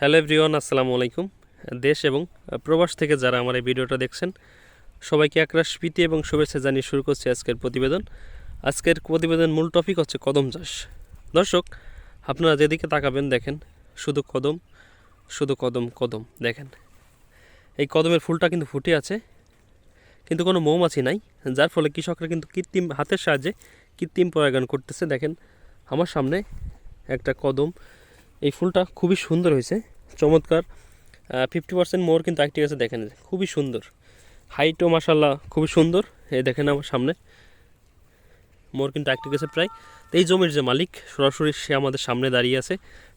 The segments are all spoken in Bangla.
হ্যালো এভরিওয়ান, আসসালামু আলাইকুম। দেশ এবং প্রবাস থেকে যারা আমার এই ভিডিওটা দেখছেন, সবাইকে একরাশ প্রীতি এবং শুভেচ্ছা জানিয়ে শুরু করছি আজকের প্রতিবেদন। আজকের প্রতিবেদন মূল টপিক হচ্ছে কদম চাষ। দর্শক, আপনারা যেদিকে তাকাবেন দেখেন, শুধু কদম শুধু কদম কদম, দেখেন। এই কদমের ফুলটা কিন্তু ফুটে আছে, কিন্তু কোনো মৌমাছি নাই, যার ফলে কৃষকরা কিন্তু কৃত্রিম হাতের সাহায্যে কৃত্রিম পরাগায়ন করতেছে। দেখেন, আমার সামনে একটা কদম এই ফুলটা খুবই সুন্দর হয়েছে। চমৎকার। ফিফটি পার্সেন্ট মোর কিন্তু একটি গাছে দেখেন খুবই সুন্দর। হাইটও মাসাল্লাহ খুবই সুন্দর। এই দেখেন আমার সামনে। মোর কিন্তু একটি গাছে প্রায়। তো এই জমির যে মালিক সরাসরি সে আমাদের সামনে দাঁড়িয়ে আছে।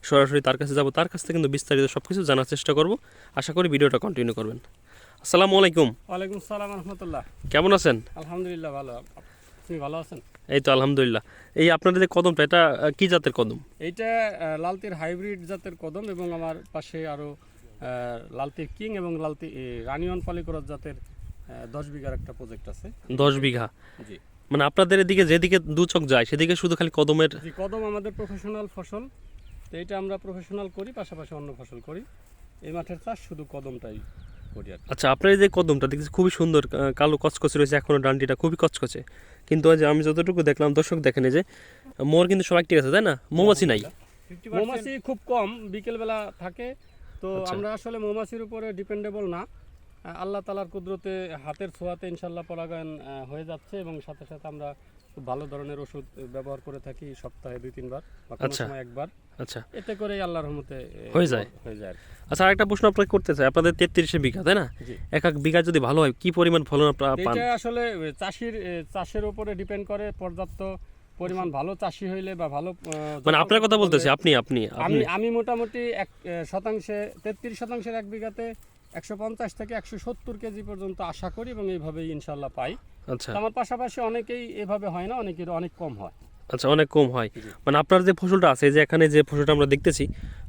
সরাসরি তার কাছে যাব। তার কাছ থেকে কিন্তু বিস্তারিত সব কিছু জানার চেষ্টা করব। আশা করি ভিডিওটা কন্টিনিউ করবেন। আসসালামু আলাইকুম। ওয়ালাইকুম সালাম রহমতুল্লাহ। কেমন আছেন? আলহামদুলিল্লাহ ভালো। আপনি ভালো আছেন? এই তো আলহামদুলিল্লাহ। এই আপনাদের যে কদমটা এটা কি জাতের কদম? এইটা লালতির হাইব্রিড জাতের কদম এবং আমার পাশে আরও লালতির কিং এবং লালতি রানিয়ন পলিকরস জাতের দশ বিঘার একটা প্রজেক্ট আছে। দশ বিঘা? জি। মানে আপনাদের এদিকে যেদিকে দু চোখ যায় সেদিকে শুধু খালি কদমের কদম আমাদের প্রফেশনাল ফসল। তো এইটা আমরা প্রফেশনাল করি পাশাপাশি অন্য ফসল করি। এই মাঠের চাষ শুধু কদমটাই করি আচ্ছা আপনার এই যে কদমটা দেখছি খুবই সুন্দর কালো কচকচে রয়েছে এখনও ডান্ডিটা খুবই কচকচে। কিন্তু আজ আমি যতটুকু দেখলাম দর্শক দেখেন যে মোর কিন্তু সবাই ঠিক আছে তাই না? মৌমাছি নাই। মৌমাছি খুব কম বিকেলবেলা থাকে। তো আচ্ছা। আমরা আসলে মৌমাছির উপরে ডিপেন্ডেবল না। আল্লাহ তালার কুদরতে হাতের ছোঁয়াতে ইনশাল্লাহ পরাগায়ন হয়ে যাচ্ছে এবং সাথে সাথে আমরা খুব ভালো ধরনের ওষুধ ব্যবহার করে থাকি সপ্তাহে দুই তিনবার বা কোনো আচ্ছা। সময় একবার। আচ্ছা। এতে করে আল্লাহর রহমতে হয়ে যায়? হয়ে যায় আচ্ছা আরেকটা প্রশ্ন আপনাকে করতে চাই। আপনাদের তেত্রিশে বিঘা তাই না? এক এক বিঘা যদি ভালো হয় কি পরিমাণ ফলন আপনারা পান? এটা আসলে চাষির চাষের উপরে ডিপেন্ড করে পর্যাপ্ত পরিমাণ ভালো চাষি হইলে বা ভালো মানে আপনার কথা বলতেছি আপনি আপনি আমি আমি মোটামুটি এক শতাংশে তেত্রিশ শতাংশের এক বিঘাতে একশো পঞ্চাশ থেকে একশো সত্তর কেজি পর্যন্ত আশা করি এবং এইভাবেই ইনশাল্লাহ পাই। আচ্ছা। আমার পাশাপাশি অনেকেই এভাবে হয় না অনেকের অনেক কম হয়। আচ্ছা অনেক কম হয়। মানে আপনার যে ফসলটা আছে যে এখানে যে ফসলটা আমরা দেখতেছি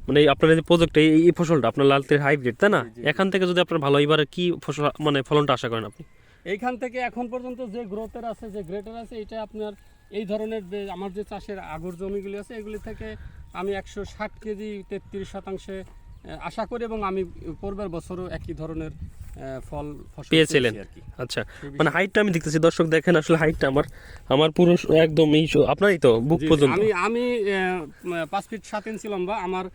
মানে আপনার যে প্রজেক্ট এই ফসলটা আপনার লালতের হাইব্রিড তাই না। এখান থেকে যদি আপনার ভালো এবারে কি ফসল মানে ফলনটা আশা করেন আপনি? এইখান থেকে এখন পর্যন্ত যে গ্রোথের আছে যে গ্রেটার আছে এটা আপনার এই ধরনের যে আমার যে চাষের আগর জমিগুলি আছে এগুলি থেকে আমি একশো ষাট কেজি তেত্রিশ শতাংশে আশা করি এবং আমি পূর্বের বছরও একই ধরনের ফল ফসল পেয়েছিলেন? আচ্ছা। মানে হাইটটা আমি দেখতেছি। দর্শক দেখেন আসলে হাইটটা আমার আমার পুরো একদম এই আপনারই তো বুক পর্যন্ত। আমি আমি পাঁচ ফিট সাত ইঞ্চি লম্বা আমার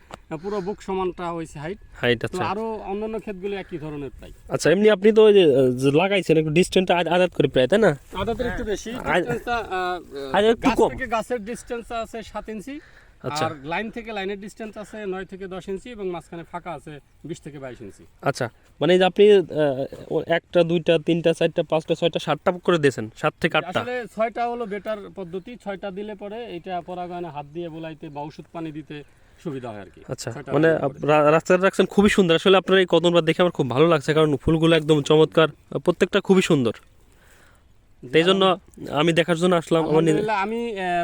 পুরো বুক সমানটা হয়েছে হাইট। হাইট আচ্ছা। আরও অন্যান্য ক্ষেতগুলো একই ধরনের প্রায় আচ্ছা এমনি আপনি তো লাগাইছেন একটু ডিস্টেন্সটা আদাত করে প্রায় তাই না? আদাতের একটু বেশি ডিস্টেন্সটা গাছ। থেকে গাছের ডিস্টেন্স আছে সাত ইঞ্চি। আচ্ছা। আর লাইন থেকে লাইনের ডিস্টেন্স আছে নয় থেকে দশ ইঞ্চি এবং মাঝখানে ফাঁকা আছে বিশ থেকে বাইশ ইঞ্চি। আচ্ছা মানে যে আপনি একটা দুইটা তিনটা চারটা পাঁচটা ছয়টা সাতটা করে দিয়েছেন সাত থেকে আটটা। আসলে ছয়টা হলো বেটার পদ্ধতি ছয়টা দিলে পরে এটা পরাগায়নে হাত দিয়ে বোলাইতে বা ওষুধ পানি দিতে সুবিধা হয় আর কি আচ্ছা মানে। রাস্তাটা রাখছেন খুবই সুন্দর। আসলে আপনার এই কদমটা দেখে আমার খুব ভালো লাগছে কারণ ফুলগুলো একদম চমৎকার প্রত্যেকটা খুবই সুন্দর। এই জন্য আমি দেখার জন্য আসলাম আমি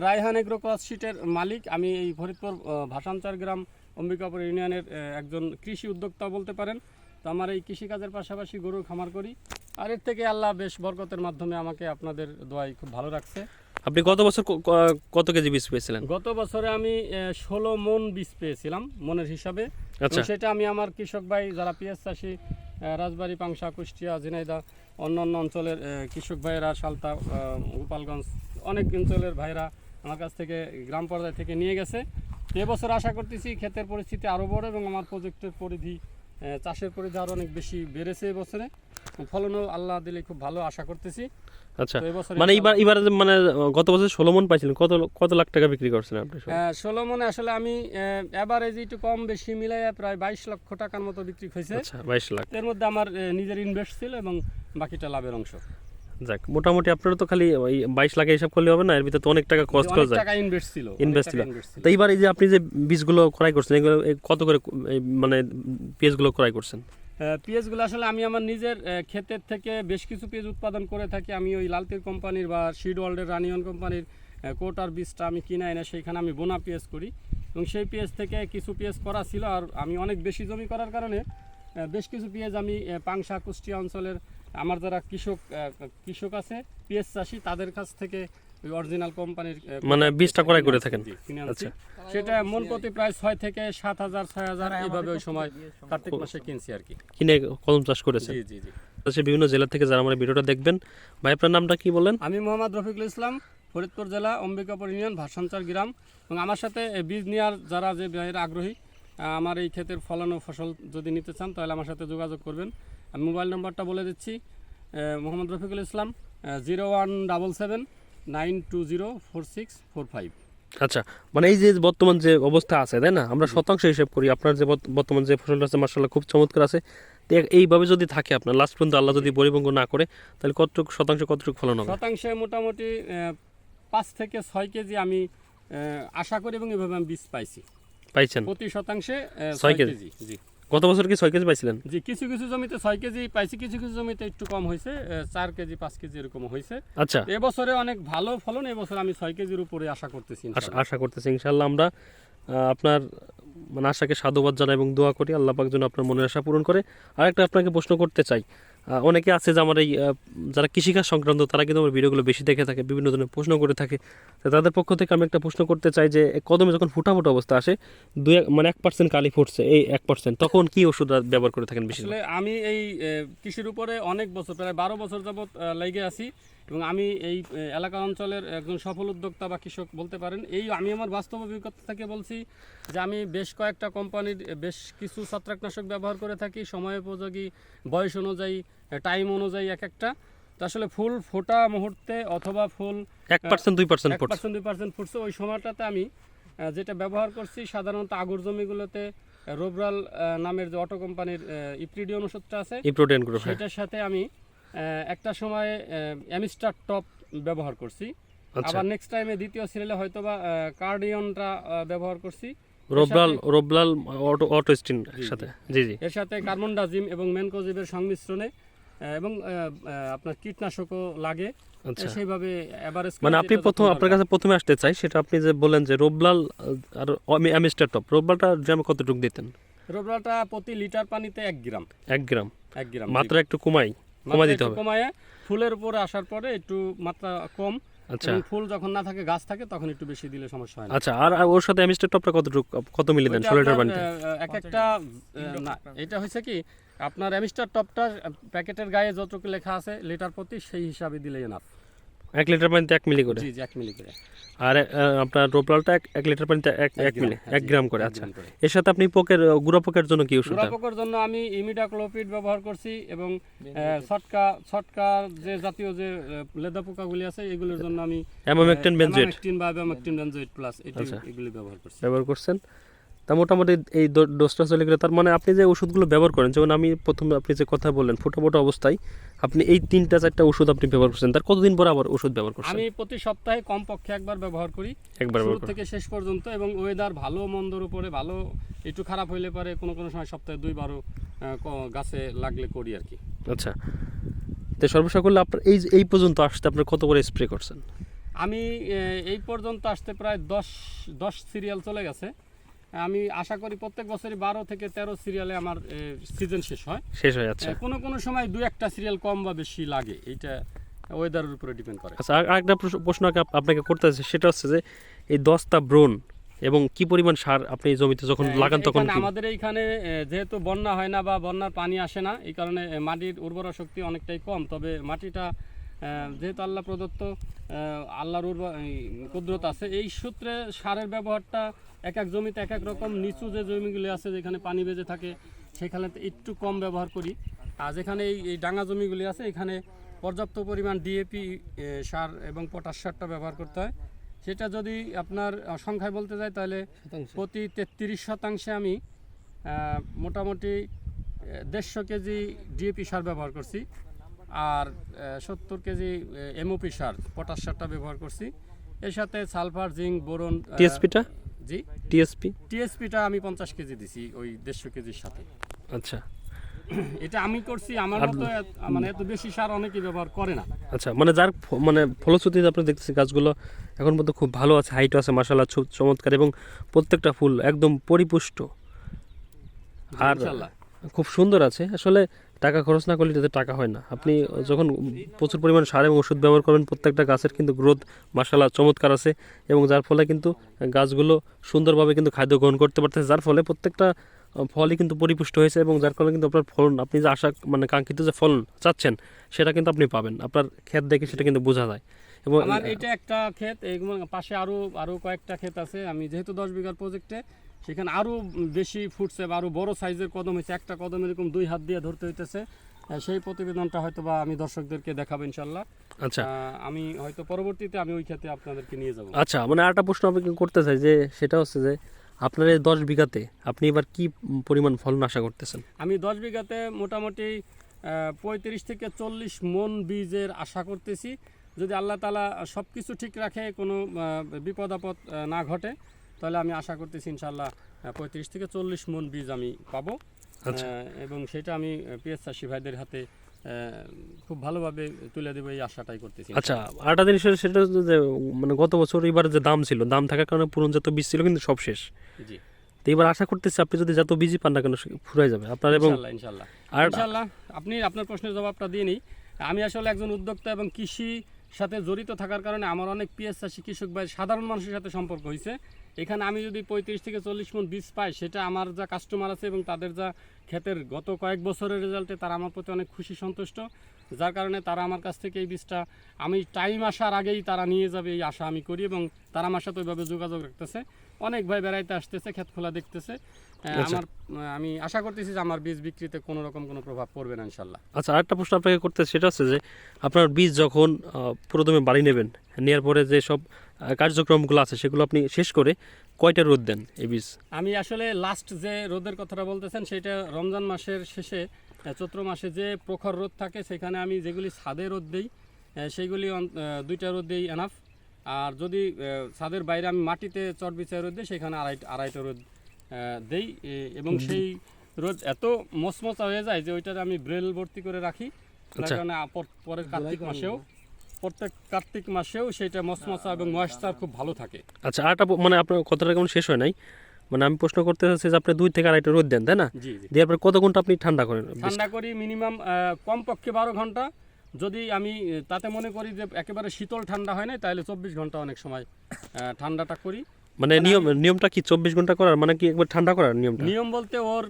রায়হান এগ্রো ক্রস শিটের মালিক। আমি এই ফরিদপুর ভাষাঞ্চার গ্রাম অম্বিকাপুর ইউনিয়নের একজন কৃষি উদ্যোক্তা বলতে পারেন। তো আমার এই কৃষিকাজের পাশাপাশি গরুর খামার করি। আর এর থেকে আল্লাহ বেশ বরকতের মাধ্যমে আমাকে আপনাদের দোয়াই খুব ভালো রাখছে। আপনি গত বছর কত কেজি বীজ পেয়েছিলেন? গত বছরে আমি ষোলো মন বীজ পেয়েছিলাম মনের হিসাবে। আচ্ছা। সেটা আমি আমার কৃষক ভাই যারা পিএস চাষি রাজবাড়ী পাংশা কুষ্টিয়া ঝিনাইদা অন্য অন্য অঞ্চলের কৃষক ভাইয়েরা, সালতা গোপালগঞ্জ, অনেক অঞ্চলের ভাইরা আমার কাছ থেকে গ্রাম পর্যায় থেকে নিয়ে গেছে। এবছর আশা করতেছি ক্ষেতের পরিস্থিতি আরও বড় এবং আমার প্রজেক্টের পরিধি চাষের পরিধি আরও অনেক বেশি বেড়েছে এবছরে ফলনও আল্লাহ দিলে খুব ভালো আশা করতেছি। আচ্ছা মানে এবার এবার মানে গত বছর ষোলো মন পাইছিলেন কত কত লাখ টাকা বিক্রি করছেন আপনি ষোলো মনে আসলে আমি অ্যাভারেজ একটু কম বেশি মিলাই প্রায় বাইশ লক্ষ টাকার মতো বিক্রি হয়েছে। আচ্ছা বাইশ লাখ। এর মধ্যে আমার নিজের ইনভেস্ট ছিল এবং বাকিটা লাভের অংশ। যাক মোটামুটি আপনারা তো খালি ওই বাইশ লাখে হিসাব করলে হবে না এর ভিতরে তো অনেক টাকা কস্ট যায় ইনভেস্ট ছিল অনেক ছিল। তো এইবার এই যে আপনি যে বীজগুলো ক্রয় করছেন এগুলো কত করে মানে পেঁয়াজগুলো ক্রয় করছেন? পেঁয়াজগুলো আসলে আমি আমার নিজের ক্ষেতের থেকে বেশ কিছু পেঁয়াজ উৎপাদন করে থাকি। আমি ওই লালতির কোম্পানির বা শিড ওয়ার্ল্ডের রানিয়ন কোম্পানির কোটার বীজটা আমি কিনে এনে সেইখানে আমি বোনা পেঁয়াজ করি। এবং সেই পেঁয়াজ থেকে কিছু পেঁয়াজ করা ছিল আর আমি অনেক বেশি জমি করার কারণে বেশ কিছু পেঁয়াজ আমি পাংশা কুষ্টিয়া অঞ্চলের আমার যারা কৃষক কৃষক আছে, পেঁয়াজ চাষি, তাদের কাছ থেকে ওই অরিজিনাল কোম্পানির মানে বীজটা ক্রয় করে থাকেন? আচ্ছা। সেটা মন প্রতি প্রায় ছয় থেকে সাত হাজার ছয় হাজার এইভাবে ওই সময় কার্তিক মাসে কিনছি আর কি। কিনে কলম চাষ করেছেন? জি জি জি। আচ্ছা বিভিন্ন জেলা থেকে যারা আমার ভিডিওটা দেখবেন ভাই আপনার নামটা কি বলেন? আমি মোহাম্মদ রফিকুল ইসলাম ফরিদপুর জেলা অম্বিকাপুর ইউনিয়ন ভাষাঞ্চর গ্রাম। এবং আমার সাথে বীজ নেওয়ার যারা যে ভাইয়েরা আগ্রহী আহ, আমার এই ক্ষেতের ফলানো ফসল যদি নিতে চান তাহলে আমার সাথে যোগাযোগ করবেন। আমি মোবাইল নম্বরটা বলে দিচ্ছি Mohammad Rafiqul Islam zero one double seven nine two zero four six four five. আচ্ছা মানে এই যে বর্তমান যে অবস্থা আছে তাই না? আমরা শতাংশ হিসেব করি আপনার যে বর্তমান যে ফসলটা আছে মার্শাল্লাহ খুব চমৎকার আছে। এইভাবে যদি থাকে আপনার লাস্ট পর্যন্ত আল্লাহ যদি পরিবঙ্গ না করে তাহলে কতটুকু শতাংশ কতটুকু ফলন হবে? শতাংশে মোটামুটি পাঁচ থেকে ছয় কেজি আমি আশা করি এবং এভাবে আমি বীজ পাইছি। পাইছেন? প্রতি শতাংশে ছয়? কেজি জি। গত বছর কি ছয় কেজি পাইছিলেন? জি কিছু কিছু জমিতে ছয় কেজি পাইছি কিছু কিছু জমিতে একটু কম হয়েছে চার কেজি পাঁচ কেজি এরকম হয়েছে আচ্ছা। এবছরে অনেক ভালো ফলন এবছর আমি ছয় কেজির উপরে আশা করতেছি আশা- করতেছি ইনশাল্লাহ আমরা আপনার মানে আশাকে সাধুবাদ জানাই এবং দোয়া করি আল্লাহ পাক যেন আপনার মনের আশা পূরণ করে। আরেকটা আপনাকে প্রশ্ন করতে চাই অনেকে আছে যে আমার এই যারা কৃষিকাজ সংক্রান্ত, তারা কিন্তু আমার ভিডিওগুলো বেশি দেখে থাকে, বিভিন্ন ধরনের প্রশ্ন করে থাকে। তাদের পক্ষ থেকে আমি একটা প্রশ্ন করতে চাই যে কদমে যখন ফুটা ফুটা অবস্থা আসে, দুই মানে এক পার্সেন্ট কালি ফুটছে, এই এক পার্সেন্ট তখন কি ওষুধ ব্যবহার করে থাকেন বেশি আমি এই কৃষির উপরে অনেক বছর, প্রায় বারো বছর যাবৎ লেগে আছি। এবং আমি এই এলাকা অঞ্চলের একজন সফল উদ্যোক্তা বা কৃষক বলতে পারেন এই আমি আমার বাস্তব অভিজ্ঞতা থেকে বলছি যে আমি বেশ কয়েকটা কোম্পানির বেশ কিছু ছত্রাকনাশক ব্যবহার করে থাকি সময় উপযোগী বয়স অনুযায়ী টাইম অনুযায়ী এক একটা। তো আসলে ফুল ফোটা মুহূর্তে অথবা ফুল এক পার্সেন্ট দুই পার্সেন্ট পার্সেন্ট দুই পার্সেন্ট ফুটছে। ওই সময়টাতে আমি যেটা ব্যবহার করছি সাধারণত আগর জমিগুলোতে রোবরাল নামের যে অটো কোম্পানির ইপ্রিডিয়ন ওষুধটা আছে সেটার সাথে আমি একটা সময় অ্যামিস্টার টপ ব্যবহার করছি। আচ্ছা। আবার নেক্সট টাইমে দ্বিতীয় সিরিয়ালে হয়তো বা কার্ডিয়নটা ব্যবহার করছি। রোবলাল রোবলাল অটো অটো স্টিন সাথে জি। জি এর সাথে কার্বনডাজিম এবং মেনকোজিবের সংমিশ্রণে এবং আপনার কীটনাশকও লাগে। আচ্ছা। সেইভাবে এভারেজ মানে আপনি প্রথম আপনার কাছে প্রথমে আসতে চাই সেটা আপনি যে বলেন যে রোবলাল আর অ্যামিস্টার টপ রোবলালটা গ্রামে কতটুকু দিতেন? রোবরালটা প্রতি লিটার পানিতে এক গ্রাম। এক গ্রাম। এক গ্রাম মাত্রা একটু কমাই। মাত্রা দিতে হবে। কমায়ে ফুলের উপরে আসার পরে একটু মাত্রা কম আচ্ছা। ফুল যখন না থাকে গাছ থাকে তখন একটু বেশি দিলে সমস্যা হয় আচ্ছা আর ওর সাথে অ্যামিস্টার টপটা কতটুকু কত মিলে দেন? ওইটা ষোলো লিটার পানিতে এক একটা না এটা হচ্ছে কি আপনার অ্যামিস্টার টপটা প্যাকেটের গায়ে যতটুকু লেখা আছে লিটার প্রতি সেই হিসাবে দিলে এনাফ এক লিটার পানিতে এক মিলি করে? জি এক মিলি করে। আর আপনার রোবলালটা এক লিটার পানিতে এক এক মিলি হ্যাঁ, এক গ্রাম করে আচ্ছা। এর সাথে আপনি পোকের গুঁড়া পোকের জন্য কি ওষুধ পোকার জন্য আমি ইমিডাক্লোপিড ব্যবহার করছি এবং ছটকা ছটকা যে জাতীয় যে লেদা পোকাগুলি আছে এগুলোর জন্য আমি অ্যামোমেকটেন বেনজোয়েট। অ্যামামেকটিন বা অ্যামামেকটিন বেনজোয়েট প্লাস আচ্ছা। এগুলি ব্যবহার করছি। ব্যবহার করছেন। তা মোটামুটি এই ডোজটা চলে গেলে তার মানে আপনি যে ওষুধগুলো ব্যবহার করেন যেমন আমি প্রথমে আপনি যে কথা বললেন ফোটা ফোটা অবস্থায় আপনি এই তিনটা চারটা ওষুধ আপনি ব্যবহার করছেন। তার কতদিন পর আবার ওষুধ ব্যবহার করছেন? আমি প্রতি সপ্তাহে কমপক্ষে একবার ব্যবহার করি। একবার শুরু থেকে শেষ পর্যন্ত এবং ওয়েদার ভালো মন্দর উপরে ভালো একটু খারাপ হইলে পারে কোনো কোনো সময় সপ্তাহে দুইবারও গাছে লাগলে করি আর কি। আচ্ছা। তো সর্বসকলে আপনার এই এই পর্যন্ত আসতে আপনার কত করে স্প্রে করছেন? আমি এই পর্যন্ত আসতে প্রায় দশ দশ সিরিয়াল চলে গেছে। আমি আশা করি প্রত্যেক বছরই বারো থেকে তেরো সিরিয়ালে আমার সিজন শেষ হয়। শেষ হয়ে যাচ্ছে। কোনো কোনো সময় দু একটা সিরিয়াল কম বা বেশি লাগে। এইটা ওয়েদারের উপরে ডিপেন্ড করে। আচ্ছা আর আরেকটা প্রশ্ন- আপনাকে করতে আছে সেটা হচ্ছে যে এই দশটা ব্রোন এবং কি পরিমাণ সার আপনি এই জমিতে যখন লাগান তখন আমাদের এইখানে যেহেতু বন্যা হয় না বা বন্যার পানি আসে না এই কারণে মাটির উর্বরা শক্তি অনেকটাই কম তবে মাটিটা যেহেতু আল্লাহ প্রদত্ত আল্লাহর উর্বর কুদরত আছে এই সূত্রে সারের ব্যবহারটা এক এক জমিতে এক এক রকম নিচু যে জমিগুলি আছে যেখানে পানি বেজে থাকে সেখানে একটু কম ব্যবহার করি। আর যেখানে এই এই ডাঙা জমিগুলি আছে এখানে পর্যাপ্ত পরিমাণ ডিএপি সার এবং পটাশ সারটা ব্যবহার করতে হয়। সেটা যদি আপনার সংখ্যায় বলতে যাই তাহলে প্রতি তেত্রিশ শতাংশে আমি মোটামুটি দেড়শো কেজি ডিএপি সার ব্যবহার করছি। আর সত্তর কেজি এমওপি সার পটাশ সারটা ব্যবহার করছি। এর সাথে সালফার জিঙ্ক বোরন টিএসপিটা? জি। টিএসপি? টিএসপিটা আমি পঞ্চাশ কেজি দিছি ওই দেড়শো কেজির সাথে। আচ্ছা। এটা আমি করছি আমার মতো মানে এত বেশি সার অনেকেই ব্যবহার করে না। আচ্ছা মানে যার মানে ফলশ্রুতিতে আপনি দেখতেছি গাছগুলো এখন পর্যন্ত খুব ভালো আছে হাইট আছে মাসাল্লাহ চমৎকার এবং প্রত্যেকটা ফুল একদম পরিপুষ্ট। আর খুব সুন্দর আছে। আসলে টাকা খরচ না করলে এটাতে টাকা হয় না। আপনি যখন প্রচুর পরিমাণ সার এবং ওষুধ ব্যবহার করবেন, প্রত্যেকটা গাছের কিন্তু গ্রোথ মাসালা চমৎকার আছে এবং যার ফলে কিন্তু গাছগুলো সুন্দরভাবে কিন্তু খাদ্য গ্রহণ করতে পারতেছে। যার ফলে প্রত্যেকটা ফলই কিন্তু পরিপুষ্ট হয়েছে এবং যার কারণে কিন্তু আপনার ফলন, আপনি যে আশা মানে কাঙ্ক্ষিত যে ফলন চাচ্ছেন, সেটা কিন্তু আপনি পাবেন। আপনার ক্ষেত দেখে সেটা কিন্তু বোঝা যায়। এবং আমার এটা একটা ক্ষেত পাশে আরও আরও কয়েকটা ক্ষেত আছে। আমি যেহেতু দশ বিঘার প্রজেক্টে সেখানে আরও বেশি ফুটছে বা আরও বড় সাইজের কদম হয়েছে। একটা কদম এরকম দুই হাত দিয়ে ধরতে হইতেছে। সেই প্রতিবেদনটা হয়তো বা আমি দর্শকদেরকে দেখাবো ইনশাল্লাহ। আচ্ছা। আমি হয়তো পরবর্তীতে আমি ওই ক্ষেত্রে আপনাদেরকে নিয়ে যাব। আচ্ছা মানে আরেকটা প্রশ্ন আপনাকে করতে চাই যে সেটা হচ্ছে যে আপনার এই দশ বিঘাতে আপনি এবার কি পরিমাণ ফলন আশা করতেছেন? আমি দশ বিঘাতে মোটামুটি পঁয়ত্রিশ থেকে চল্লিশ মন বীজের আশা করতেছি। যদি আল্লাহ তালা সব কিছু ঠিক রাখে কোনো বিপদ আপদ না ঘটে তাহলে আমি আশা করতেছি ইনশাল্লাহ পঁয়ত্রিশ থেকে চল্লিশ মন বীজ আমি পাবো। আচ্ছা। এবং সেটা আমি পিএস চাষি ভাইদের হাতে খুব ভালোভাবে তুলে দেবো এই আশাটাই করতেছি আচ্ছা আরেকটা জিনিস সেটা যে মানে গত বছর এবার যে দাম ছিল দাম থাকার কারণে পুরনজাত বীজ ছিল কিন্তু সব শেষ। জি। তো এবার আশা করতেছি আপনি যদি যত বীজই পান না কেন ফুরাই যাবে। আপনার এবং ইনশাল্লাহ ইনশাল্লাহ আর ইনশাল্লাহ আপনি আপনার প্রশ্নের জবাবটা দিয়ে নিই। আমি আসলে একজন উদ্যোক্তা এবং কৃষি সাথে জড়িত থাকার কারণে আমার অনেক পিএস চাষি কৃষক ভাই সাধারণ মানুষের সাথে সম্পর্ক হয়েছে এখানে আমি যদি পঁয়ত্রিশ থেকে চল্লিশ মন বীজ পাই সেটা আমার যা কাস্টমার আছে এবং তাদের যা ক্ষেতের গত কয়েক বছরের রেজাল্টে তারা আমার প্রতি অনেক খুশি সন্তুষ্ট। যার কারণে তারা আমার কাছ থেকে এই বীজটা আমি টাইম আসার আগেই তারা নিয়ে যাবে এই আশা আমি করি এবং তারা আমার সাথে ওইভাবে যোগাযোগ রাখতেছে। অনেক ভাই বেড়াইতে আসতেছে ক্ষেত খোলা দেখতেছে। আচ্ছা। আমার আমি আশা করতেছি যে আমার বীজ বিক্রিতে কোনো রকম কোনো প্রভাব পড়বে না ইনশাল্লাহ আচ্ছা আরেকটা প্রশ্ন আপনাকে করতে সেটা হচ্ছে যে আপনার বীজ যখন আহ, পুরোদমে বাড়ি নেবেন নেওয়ার পরে যে সব কার্যক্রমগুলো আছে সেগুলো আপনি শেষ করে কয়টা রোদ দেন এই বীজ? আমি আসলে লাস্ট যে রোদের কথাটা বলতেছেন সেটা রমজান মাসের শেষে চৈত্র মাসে যে প্রখর রোদ থাকে সেখানে আমি যেগুলি ছাদে রোদ দিই সেইগুলি দুইটা রোদ দিই এনাফ আর যদি ছাদের বাইরে আমি মাটিতে চট বিছায় রোদ দিই সেখানে আড়াই আড়াইটা রোদ আহ, দেই। এবং সেই রোদ এত মচমচা হয়ে যায় যে ওইটাতে আমি ব্রেল ভর্তি করে রাখি। যার আচ্ছা। কারণে পরের কার্তিক মাসেও প্রত্যেক কার্তিক মাসেও সেটা মসমসা এবং ময়েশ্চার খুব ভালো থাকে। আচ্ছা প- মানে আপনার কথাটা কেমন শেষ হয় নাই? মানে আমি প্রশ্ন করতে চাচ্ছি যে আপনি দুই থেকে আড়াইটা রোদ দেন তাই না? দেওয়ার পরে কত ঘণ্টা আপনি ঠান্ডা করেন? ঠান্ডা করি মিনিমাম কমপক্ষে বারো ঘণ্টা। যদি আমি তাতে মনে করি যে একেবারে শীতল ঠান্ডা হয় না তাহলে চব্বিশ ঘণ্টা অনেক সময় আহ, ঠান্ডাটা করি। মানে নিয়ম নিয়মটা কি চব্বিশ ঘণ্টা করার? মানে কি একবার ঠান্ডা করার নিয়মটা? নিয়ম বলতে ওর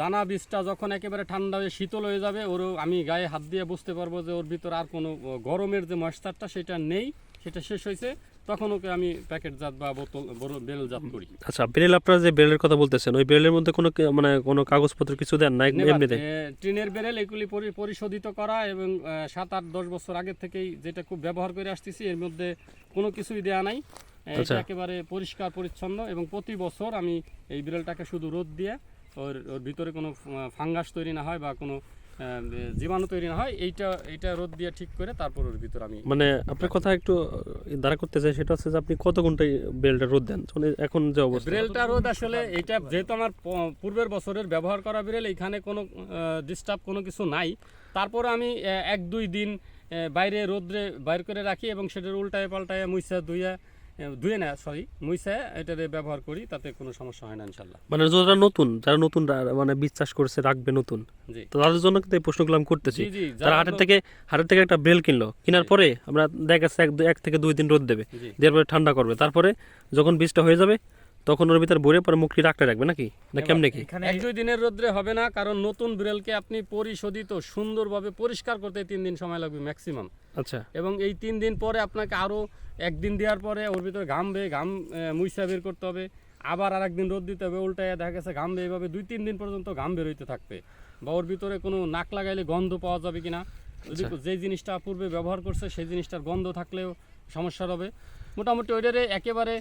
দানা বীজটা যখন একেবারে ঠান্ডা হয়ে শীতল হয়ে যাবে ওরও আমি গায়ে হাত দিয়ে বুঝতে পারব যে ওর ভিতর আর কোনো গরমের যে ময়েশ্চারটা সেটা নেই সেটা শেষ হয়েছে তখন ওকে আমি প্যাকেটজাত বা বোতল বড় বেলজাত করি। আচ্ছা বেরেল আপনারা যে বেরেলের কথা বলতেছেন ওই বেরেলের মধ্যে কোনো মানে কোনো কাগজপত্র কিছু দেন না এমনিতে? এ, টিনের বেরেল এগুলি পরিশোধিত করা এবং সাত আট দশ বছর আগে থেকেই যেটা খুব ব্যবহার করে আসতেছি এর মধ্যে কোনো কিছুই দেয়া নাই। এটা একেবারে পরিষ্কার পরিচ্ছন্ন এবং প্রতি বছর আমি এই বিড়ালটাকে শুধু রোদ দিয়ে ওর ওর ভিতরে কোনো ফাঙ্গাস তৈরি না হয় বা কোনো জীবাণু তৈরি না হয় এইটা এইটা রোদ দিয়ে ঠিক করে তারপর ওর ভিতর আমি মানে আপনার কথা একটু দ্বারা করতে চাই সেটা হচ্ছে যে আপনি কত ঘন্টায় বেরেলটা রোদ দেন? মানে এখন যে অবস্থা। বিড়েলটা রোদ আসলে এটা যেহেতু আমার পূর্বের বছরের ব্যবহার করা বিড়েল এখানে কোনো ডিস্টার্ব কোনো কিছু নাই। তারপর আমি এক দুই দিন বাইরে রোদ্রে বাইর করে রাখি এবং সেটার উল্টায় পাল্টায় মুইসা ধুইয়া ধুয়ে না সরি মুইসা এটারে ব্যবহার করি তাতে কোনো সমস্যা হয় না ইনশাল্লাহ। মানে যারা নতুন যারা নতুন মানে বীজ চাষ করছে রাখবে নতুন তো তাদের জন্য কিন্তু এই প্রশ্নগুলো আমি করতেছি। তারা হাটের থেকে হাটের থেকে একটা বেল কিনলো কেনার পরে আমরা দেখা যাচ্ছে এক থেকে দুই দিন রোদ দেবে দেওয়ার পরে ঠান্ডা করবে তারপরে যখন বীজটা হয়ে যাবে তখন ওর ভিতরে ভরে পরে মুখটি রাখতে রাখবে নাকি? না কেমনে কি? এক দুই দিনের রোদ্রে হবে না কারণ নতুন বিড়েলকে আপনি পরিশোধিত সুন্দরভাবে পরিষ্কার করতে তিন দিন সময় লাগবে ম্যাক্সিমাম আচ্ছা। এবং এই তিন দিন পরে আপনাকে আরও একদিন দেওয়ার পরে ওর ভিতরে ঘামবে ঘাম মুইসা বের করতে হবে। আবার আর একদিন রোদ দিতে হবে উল্টায় দেখা গেছে ঘামবে এইভাবে দুই তিন দিন পর্যন্ত ঘাম বেরোইতে থাকবে। বা ওর ভিতরে কোনো নাক লাগাইলে গন্ধ পাওয়া যাবে কিনা? না যে জিনিসটা পূর্বে ব্যবহার করছে সেই জিনিসটার গন্ধ থাকলেও সমস্যা হবে। মোটামুটি ওইটারে একেবারে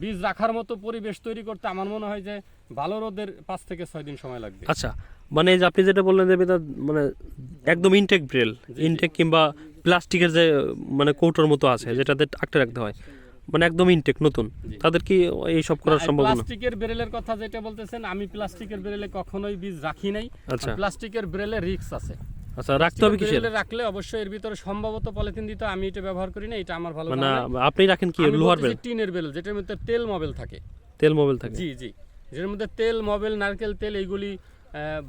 বীজ রাখার মতো পরিবেশ তৈরি করতে আমার মনে হয় যে ভালো রোদের পাঁচ থেকে ছয় দিন সময় লাগবে। আচ্ছা মানে যে আপনি যেটা বললেন যে মানে একদম ইনটেক ব্রেল ইনটেক কিংবা প্লাস্টিকের যে মানে কৌটোর মতো আছে যেটাতে আটকে রাখতে হয় মানে একদম ইনটেক নতুন। তাদের কি এই সব করার সম্ভব না প্লাস্টিকের বেরেলের কথা যেটা বলতেছেন আমি প্লাস্টিকের বেরেলে কখনোই বীজ রাখি নাই। প্লাস্টিকের বেরেলে রিক্স আছে। আচ্ছা রাখতে হবে কিসের? রাখলে অবশ্যই এর ভিতরে সম্ভবত পলিথিন দিতে আমি এটা ব্যবহার করি না এটা আমার ভালো মানে আপনি রাখেন কি লোহার বেল টিনের বেল যেটার মধ্যে তেল মোবিল থাকে। তেল মোবাইল থাকে? জি জি। যেটার মধ্যে তেল মোবিল নারকেল তেল এইগুলি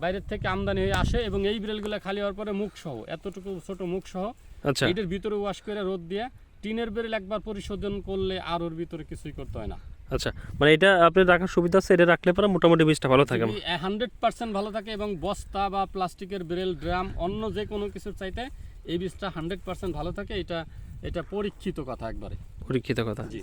বাইরের থেকে আমদানি হয়ে আসে এবং এই বিড়ালগুলো খালি হওয়ার পরে মুখ সহ এতটুকু ছোট মুখ সহ আচ্ছা। এটার ভিতরে ওয়াশ করে রোদ দিয়ে টিনের বেরেল একবার পরিশোধন করলে আর ওর ভিতরে কিছুই করতে হয় না। আচ্ছা মানে এটা আপনি রাখার সুবিধা আছে এটা রাখলে পরে মোটামুটি বীজটা ভালো থাকে? হান্ড্রেড পার্সেন্ট ভালো থাকে এবং বস্তা বা প্লাস্টিকের বেরেল ড্রাম অন্য যে কোনো কিছুর চাইতে এই বীজটা হান্ড্রেড পার্সেন্ট ভালো থাকে এটা এটা পরীক্ষিত কথা একবারে। পরীক্ষিত কথা। জি।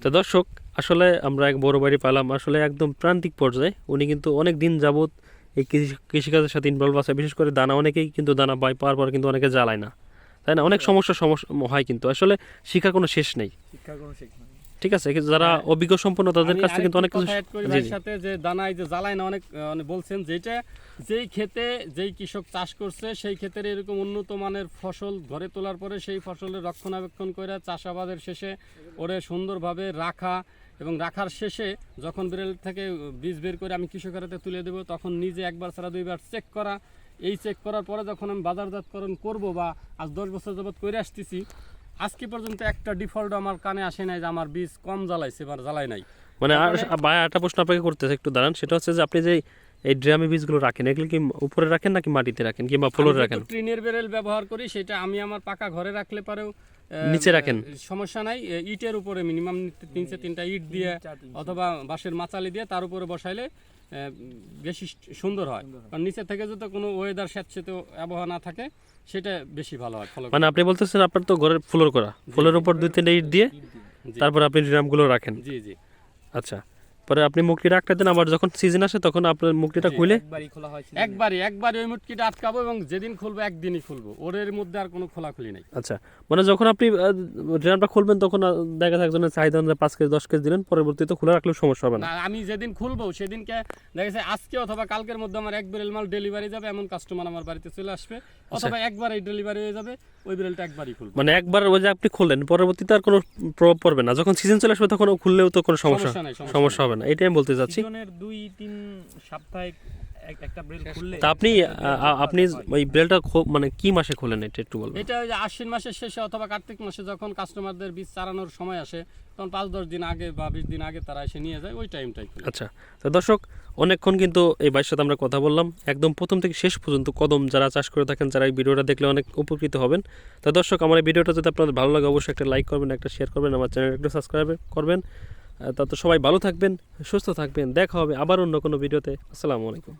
তো দর্শক আসলে আমরা এক বড় বাড়ি পেলাম আসলে একদম প্রান্তিক পর্যায়ে। উনি কিন্তু অনেক দিন যাবত এই কৃষি কৃষিকাজের সাথে ইনভলভ আছে বিশেষ করে দানা অনেকেই কিন্তু দানা পায় পাওয়ার পর কিন্তু অনেকে জ্বালায় না। তাই না? অনেক সমস্যা সমস্যা হয় কিন্তু। আসলে শিক্ষার কোনো শেষ নেই। শিক্ষার কোনো শেখ নাই। ঠিক আছে যারা অভিজ্ঞ সম্পন্ন তাদের কাছ থেকে কিন্তু অনেক কিছু সাথে যে দানায় যে জ্বালায় না অনেক অনেক বলছেন যেটা যেই ক্ষেতে যেই কৃষক চাষ করছে সেই ক্ষেতের এরকম উন্নত মানের ফসল ঘরে তোলার পরে সেই ফসলের রক্ষণাবেক্ষণ করে চাষাবাদের শেষে ওরে সুন্দরভাবে রাখা এবং রাখার শেষে যখন বেরেল থেকে বীজ বের করে আমি কৃষকের হাতে তুলে দেবো তখন নিজে একবার ছাড়া দুইবার চেক করা। এই চেক করার পরে যখন আমি বাজারজাতকরণ করব বা আজ দশ বছর যাবত করে আসতেছি আজকে পর্যন্ত একটা ডিফল্ট আমার কানে আসে নাই যে আমার বীজ কম জ্বালাইছে বা জ্বালাই নাই। মানে আর ভাই একটা প্রশ্ন আপনাকে করতেছে একটু দাঁড়ান। সেটা হচ্ছে যে আপনি যে এই ড্রামে বীজগুলো রাখেন এগুলো কি উপরে রাখেন নাকি মাটিতে রাখেন কিংবা ফ্লোরে রাখেন? ট্রেনের বেরেল ব্যবহার করি সেটা আমি আমার পাকা ঘরে রাখলে পারেও নিচে রাখেন? সমস্যা নাই। ইটের উপরে মিনিমাম তিনশো তিনটা ইট দিয়ে অথবা বাঁশের মাচালি দিয়ে তার উপরে বসাইলে বেশি সুন্দর হয়। কারণ নিচে থেকে যদি কোনো ওয়েদার স্যাঁতসেতে আবহাওয়া না থাকে সেটা বেশি ভালো হয় ফলো মানে আপনি বলতেছেন আপনার তো ঘরের ফ্লোর করা। ফ্লোরের উপর দুই তিনটা ইট দিয়ে তারপর আপনি ড্রামগুলো রাখেন। জি জি। আচ্ছা। পরে আপনি মুখটি রাখতে দেন আবার যখন সিজন আসে তখন আপনার জি, খুলে। একবারই খোলা একবারই একবারই ওই মুটকিটা আটকাবো এবং যেদিন খুলবো একদিনই খুলবো। ওর এর মধ্যে আর কোনো খোলাখুলি নেই। আচ্ছা মানে যখন আপনি ড্রামটা খুলবেন তখন দেখা যায় একজনের চাহিদা অনুযায়ী পাঁচ কেজি দশ কেজি দিলেন পরবর্তীতে খোলা রাখলেও সমস্যা হবে না। আমি যেদিন খুলবো সেদিনকে দেখা যাচ্ছে আজকে অথবা কালকের মধ্যে আমার এক বেরেল মাল ডেলিভারি যাবে এমন কাস্টমার আমার বাড়িতে চলে আসবে। অথবা একবার এই ডেলিভারি হয়ে যাবে ওই বেরেলটা একবারই খুলবো। মানে একবার ওই যে আপনি খুললেন পরবর্তীতে আর কোনো প্রভাব পড়বে না। যখন সিজন চলে আসবে তখন খুললেও তো কোনো সমস্যা সমস্যা নাই সমস্যা সমস্যা হবে না। এটাই আমি বলতে চাচ্ছি। দুই তিন সাপ্তাহিক একটা ব্রেল খুললে আপনি আপনি ওই বেলটা মানে কি মাসে খোলেন এটা একটু বলবেন? এটা ওই যে আশ্বিন মাসের শেষে অথবা কার্তিক মাসে যখন কাস্টমারদের বীজ চারানোর সময় আসে তখন পাঁচ দশ দিন আগে বা বিশ দিন আগে তারা এসে নিয়ে যায় ওই টাইমটাই আচ্ছা তো দর্শক অনেকক্ষণ কিন্তু এই বাইর সাথে আমরা কথা বললাম। একদম প্রথম থেকে শেষ পর্যন্ত কদম যারা চাষ করে থাকেন যারা এই ভিডিওটা দেখলে অনেক উপকৃত হবেন। তো দর্শক আমার এই ভিডিওটা যদি আপনাদের ভালো লাগে অবশ্যই একটা লাইক করবেন একটা শেয়ার করবেন আমার চ্যানেল একটু সাবস্ক্রাইব করবেন। তা তো সবাই ভালো থাকবেন, সুস্থ থাকবেন। দেখা হবে আবার অন্য কোনো ভিডিওতে। আসসালামু আলাইকুম।